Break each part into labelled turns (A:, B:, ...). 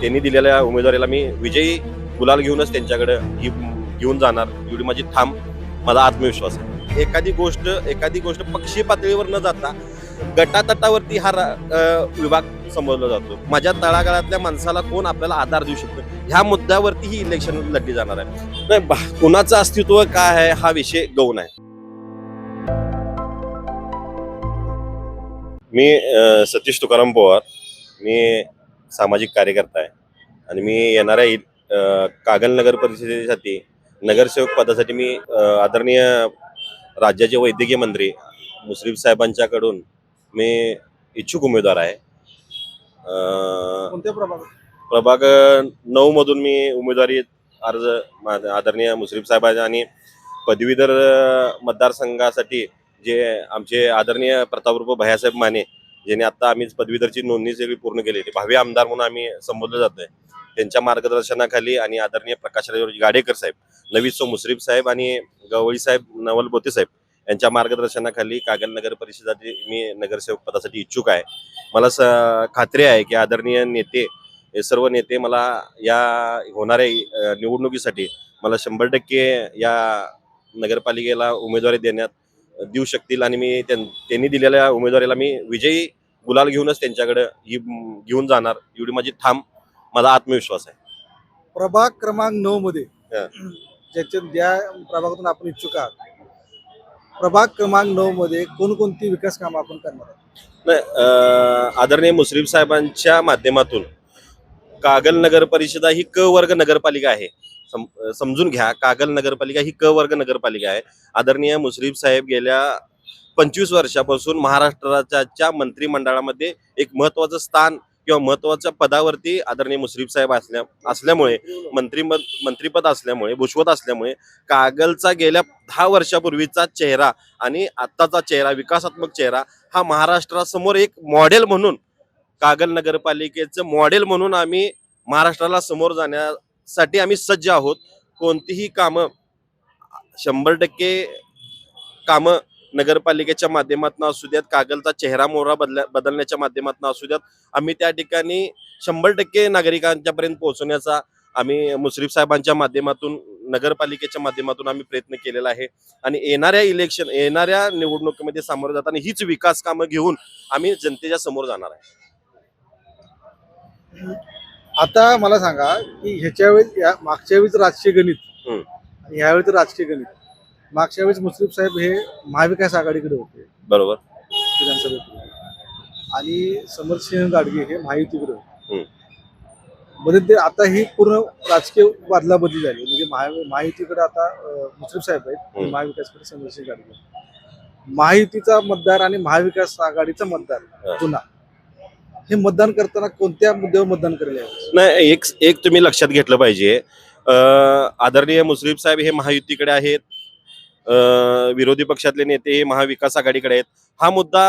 A: त्यांनी दिलेल्या उमेदवारीला मी विजयी गुलाल घेऊनच त्यांच्याकडे ही घेऊन जाणार. एवढी माझी ठाम माझा आत्मविश्वास आहे. एखादी गोष्ट एखादी गोष्ट पक्षी पातळीवर न जाता गटातटावरती हा रा- विभाग संबोधला जातो. माझ्या तळागाळातल्या माणसाला कोण आपल्याला आधार देऊ शकतो? ह्या मुद्द्यावरती ही इलेक्शन लढली जाणार आहे. नाही बा- कोणाचं अस्तित्व काय आहे हा विषय गौण आहे. मी सतीश तुकाराम पवार. मी सामाजिक कार्यकर्ता आहे. आणि मी येणाऱ्या कागल नगर परिषदेसाठी नगरसेवक पदासाठी मी आदरणीय राज्याचे वैद्यकीय मंत्री मुश्रीफ साहेबांच्याकडून मी इच्छुक उमेदवार आहे. प्रभाग नऊ मधून मी उमेदवारी अर्ज मा- आदरणीय मुश्रीफ साहेबांच्या आणि पदवीधर मतदारसंघासाठी जे आमचे आदरणीय प्रतापरूप भैयासाहेब माने ज्याने आता आम्ही पदवीधरची नोंदणी सगळी पूर्ण केली भावी आमदार म्हणून आम्ही संबोधलं जातोय. त्यांच्या मार्गदर्शनाखाली आणि आदरणीय प्रकाशराव गाडेकर साहेब नवीद सो मुश्रीफ साहेब आणि गवळी साहेब नवल बोते साहेब यांच्या मार्गदर्शनाखाली कागल नगर परिषदाची मी नगरसेवक पदासाठी इच्छुक आहे. मला स खात्री आहे की आदरणीय नेते हे सर्व नेते मला या होणाऱ्या निवडणुकीसाठी मला शंभर टक्के या नगरपालिकेला उमेदवारी देण्यात देऊ शकतील आणि मी त्यां- त्यांनी दिलेल्या उमेदवारीला मी विजयी गुलाल घेऊनच त्यांच्याकडे ही घेऊन जाणार. एवढी माझी ठाम माझा आत्मविश्वास आहे.
B: प्रभाग क्रमांक नऊ मध्ये. ज्याच्या ज्या प्रभागातून आपण इच्छुक आहात प्रभाग क्रमांक नऊ मध्ये कोणकोणती विकास कामं आपण करणार
A: नाही, आदरणीय मुश्रीफ साहेबांच्या माध्यमातून कागल नगर परिषदा ही क वर्ग नगरपालिका आहे. सम- समजून घ्या कागल नगरपालिका ही क वर्ग नगरपालिका आहे. आदरणीय मुश्रीफ साहेब गेल्या पंचवीस वर्षापासून महाराष्ट्राच्या मंत्रिमंडळामध्ये एक महत्वाचं स्थान किंवा महत्त्वाच्या पदावरती आदरणीय मुश्रीफ साहेब असल्या असल्यामुळे मंत्रिपद मंत्रीपद असल्यामुळे भुजवत असल्यामुळे कागलचा गेल्या दहा वर्षापूर्वीचा चेहरा आणि आत्ताचा चेहरा विकासात्मक चेहरा हा महाराष्ट्रासमोर एक मॉडेल म्हणून कागल नगरपालिकेचं मॉडेल म्हणून आम्ही महाराष्ट्राला समोर जाण्यासाठी आम्ही सज्ज आहोत. कोणतीही कामं शंभर टक्के कामं नगरपालिकेच्या माध्यमातून असू द्यात कागलचा चेहरा मोहरा बदल्या बदलण्याच्या माध्यमातून असू द्यात आम्ही त्या ठिकाणी शंभर टक्के नागरिकांच्या पर्यंत पोहोचवण्याचा आम्ही मुश्रीफ साहेबांच्या माध्यमातून नगरपालिकेच्या माध्यमातून आम्ही प्रयत्न केलेला आहे. आणि येणाऱ्या इलेक्शन येणाऱ्या निवडणुकीमध्ये सामोरं जाताना हीच विकास कामं घेऊन आम्ही जनतेच्या समोर जाणार आहे.
B: आता मला सांगा की ह्याच्या वेळेस या मागच्या वेळेस राजकीय गणित ह्यावेळेस राजकीय गणित मागच्या वेळेस मुस्लिम साहेब हे महाविकास आघाडीकडे होते.
A: बरोबर.
B: विधानसभेत आणि समरसिंह गाडगे हे महायुतीकडे होते. मध्ये ते आता ही पूर्ण राजकीय बादला बदली झाली. म्हणजे महा- महायुतीकडे आता मुश्रीफ साहेब आहेत. महाविकासकडे समरसिंह गाडगे महायुतीचा मतदार आणि महाविकास आघाडीचा मतदार. पुन्हा. हे मतदान करताना कोणत्या मुद्द्यावर मतदान करेल यावेळेस?
A: नाही एक एक तुम्ही लक्षात घेतलं पाहिजे. आदरणीय मुश्रीफ साहेब हे महायुतीकडे आहेत. विरोधी पक्षातले नेते हे महाविकास आघाडीकडे आहेत. हा मुद्दा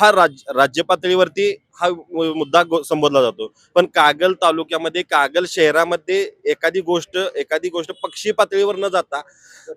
A: हा राज राज्य पातळीवरती हा मुद्दा गो- संबोधला जातो. पण कागल तालुक्यामध्ये कागल शहरामध्ये एखादी गोष्ट एखादी गोष्ट पक्षी पातळीवर न जाता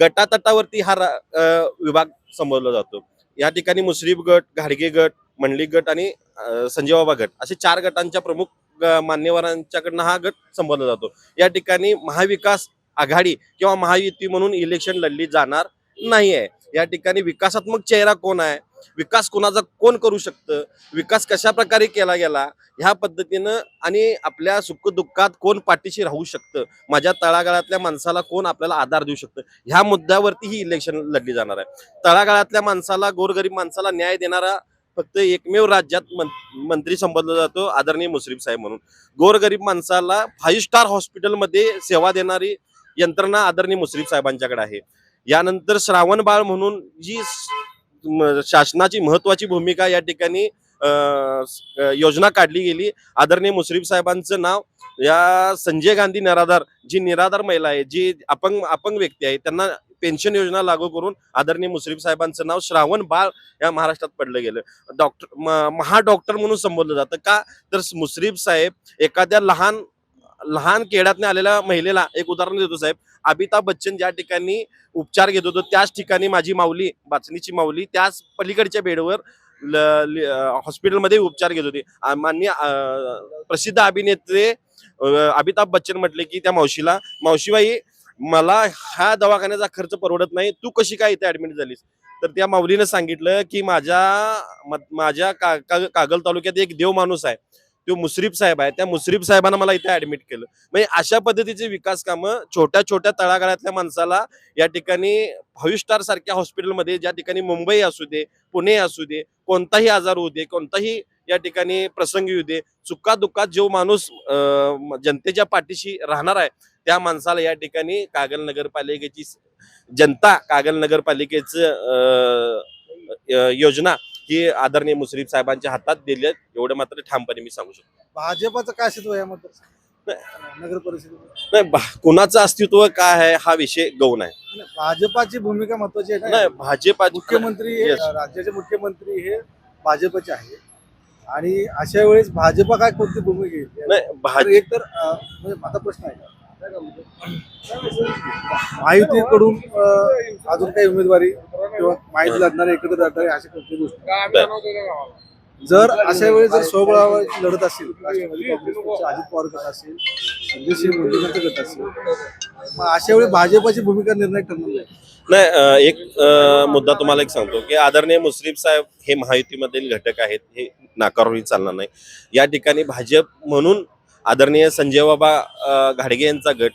A: गटातटावरती हा रा- विभाग संबोधला जातो. या ठिकाणी मुश्रीफ गट घाडगे गट मंडली गट आणि संजयबाबा गट असे चार गटांच्या प्रमुख मान्यवरांच्याकडनं हा गट संबोधला जातो. या ठिकाणी महाविकास आघाडी किंवा महायुती म्हणून इलेक्शन लढली जाणार नाही आहे या ठिकाणी विकासात्मक चेहरा कोण आहे? विकास कोणाचा कोण करू शकतं? विकास कशा प्रकारे केला गेला? ह्या पद्धतीनं आणि आपल्या सुखदुःखात कोण पाठीशी राहू शकतं? माझ्या तळागाळातल्या माणसाला कोण आपल्याला आधार देऊ शकतं? ह्या मुद्द्यावरती ही इलेक्शन लढली जाणार आहे. तळागाळातल्या माणसाला गोरगरीब माणसाला न्याय देणारा फक्त एकमेव राज्यात मं- मंत्री संबोधला जातो आदरणीय मुश्रीफ साहेब म्हणून. गोरगरीब माणसाला फाईव्ह स्टार हॉस्पिटलमध्ये सेवा देणारी यंत्रणा आदरणीय मुश्रीफ साहेबांच्याकडे आहे. यानंतर श्रावण बाळ म्हणून जी शासनाची महत्वाची भूमिका या ठिकाणी योजना काढली गेली. आदरणीय मुश्रीफ साहेबांचं नाव या संजय गांधी निराधार जी निराधार महिला आहे जी अपंग अपंग व्यक्ती आहे त्यांना पेन्शन योजना लागू करून आदरणीय मुश्रीफ साहेबांचं नाव श्रावण बाळ या महाराष्ट्रात पडलं गेलं. डॉक्टर महाडॉक्टर म्हणून संबोधलं जातं का? तर मुश्रीफ साहेब एखाद्या लहान लहान केड्यातने आलेल्या महिलेला एक उदाहरण देतो साहेब. अमिताभ बच्चन ज्या ठिकाणी उपचार घेत होतो त्याच ठिकाणी माझी माऊली बाचणीची माऊली त्याच पलीकडच्या बेडवर ल- हॉस्पिटलमध्ये उपचार घेत होते. मान्य प्रसिद्ध अभिनेते अमिताभ बच्चन म्हटले की त्या मावशीला मावशीबाई मला हा दवाखान्याचा खर्च परवडत नाही तू कशी काय इथे ऍडमिट झालीस? तर त्या माऊलीनं सांगितलं की माझ्या माझ्या का, का- कागल तालुक्यात एक देव माणूस आहे. तो मुश्रीफ साहेब आहे त्या मुश्रीफ साहेबांना मला इथे ऍडमिट केलं. म्हणजे अशा पद्धतीचे विकास कामं छोट्या छोट्या तळागाळातल्या माणसाला या ठिकाणी फाईव्ह स्टार सारख्या हॉस्पिटलमध्ये ज्या ठिकाणी मुंबई असू दे पुणे असू दे कोणताही आजार होऊ दे कोणताही या ठिकाणी प्रसंग येऊ दे चुका दुःखात जो माणूस जनतेच्या पाठीशी राहणार आहे त्या माणसाला या ठिकाणी कागल नगरपालिकेची जनता कागल नगरपालिकेचं योजना ही आदरणीय मुश्रीफ साहेबांच्या हातात दिली एवढं मात्र ठामपणे मी सांगू शकतो.
B: भाजपाचं काय अस्तित्व आहे नगर परिषदेमध्ये
A: नाही भा- कुणाचं अस्तित्व काय आहे हा विषय गौण आहे.
B: नाही, भाजपाची भूमिका महत्वाची आहे
A: नाही
B: ना
A: भाजपा
B: मुख्यमंत्री हे-
A: Yes.
B: राज्याचे मुख्यमंत्री हे भाजपचे आहे. आणि अशा वेळेस भाजपा काय कोणती भूमिका घेईल
A: नाही
B: तर
A: भाज
B: एक तर अं, म्हणजे माझा प्रश्न आहे. महायुतीकडून अं, अजून काही उमेदवारी किंवा माहिती लढणारे एकत्र लढणारे अशा कोणत्या गोष्टी जर अशा वेळी जर स्वबळावर लढत असेल राष्ट्रवादी अजित पवार गट असेल संजय सिंह मुंडेकरचा गट असेल मग अशा वेळी भाजपाची भूमिका निर्णायक ठरणार नाही.
A: नाही एक मुद्दा तुम्हाला एक सांगतो की आदरणीय मुश्रीफ साहेब हे महायुतीमधील घटक आहेत हे नाकारूनही चालणार नाही. या ठिकाणी भाजप म्हणून आदरणीय संजय बाबा घाडगे यांचा गट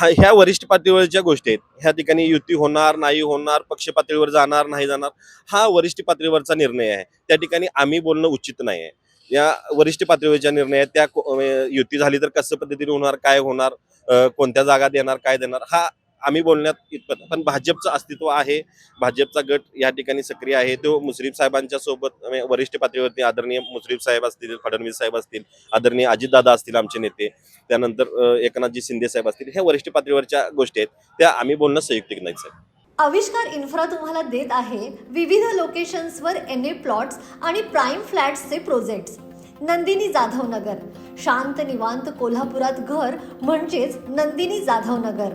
A: हा ह्या वरिष्ठ पातळीवरच्या गोष्टी आहेत. ह्या ठिकाणी युती होणार नाही होणार पक्ष पातळीवर जाणार नाही जाणार हा वरिष्ठ पातळीवरचा निर्णय आहे. त्या ठिकाणी आम्ही बोलणं उचित नाही आहे. या वरिष्ठ पातळीवरच्या निर्णय आहेत त्या युती झाली तर कसं पद्धतीने होणार काय होणार कोणत्या जागा देणार काय देणार हा आम्ही बोलण्यात इतपत पण भाजपचं अस्तित्व आहे. भाजपचा गट या ठिकाणी सक्रिय आहे. तो मुश्रीफ साहेबांच्या सोबत म्हणजे वरिष्ठ पातळीवरती आदरणीय मुश्रीफ साहेब असतील फडणवीस साहेब असतील आदरणीय अजितदादा असतील आमचे नेते त्यानंतर एकनाथजी शिंदे साहेब असतील ह्या वरिष्ठ पातळीवरच्या गोष्टी आहेत. त्या आम्ही बोलणं संयुक्तिक नाही साहेब.
C: आविष्कार इन्फ्रा तुम्हाला देत आहे विविध लोकेशन्सवर एन ए प्लॉट्स आणि प्राईम फ्लॅट्सचे प्रोजेक्ट्स. नंदिनी जाधव नगर शांत निवांत कोल्हापुरात घर म्हणजेच नंदिनी जाधव नगर